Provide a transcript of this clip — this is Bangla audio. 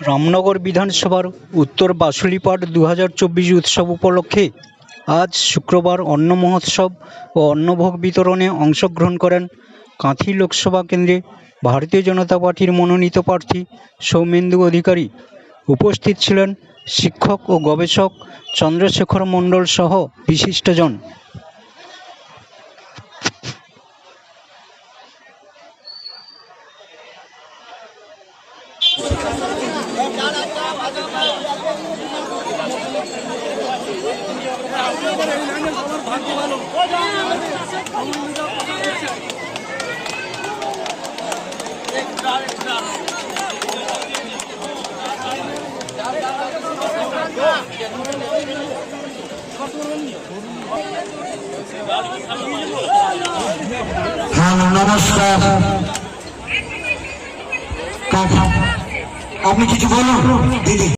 রামনগর বিধানসভার উত্তর বাসুলিপাট দু হাজার চব্বিশ উৎসব উপলক্ষে আজ শুক্রবার অন্ন মহোৎসব ও অন্নভোগ বিতরণে অংশগ্রহণ করেন কাঁথি লোকসভা কেন্দ্রে ভারতীয় জনতা পার্টির মনোনীত প্রার্থী সৌমেন্দু অধিকারী। উপস্থিত ছিলেন শিক্ষক ও গবেষক চন্দ্রশেখর মণ্ডল সহ বিশিষ্টজন। হ্যাঁ নমস্কার। আপনি কিছু বলুন দিদি।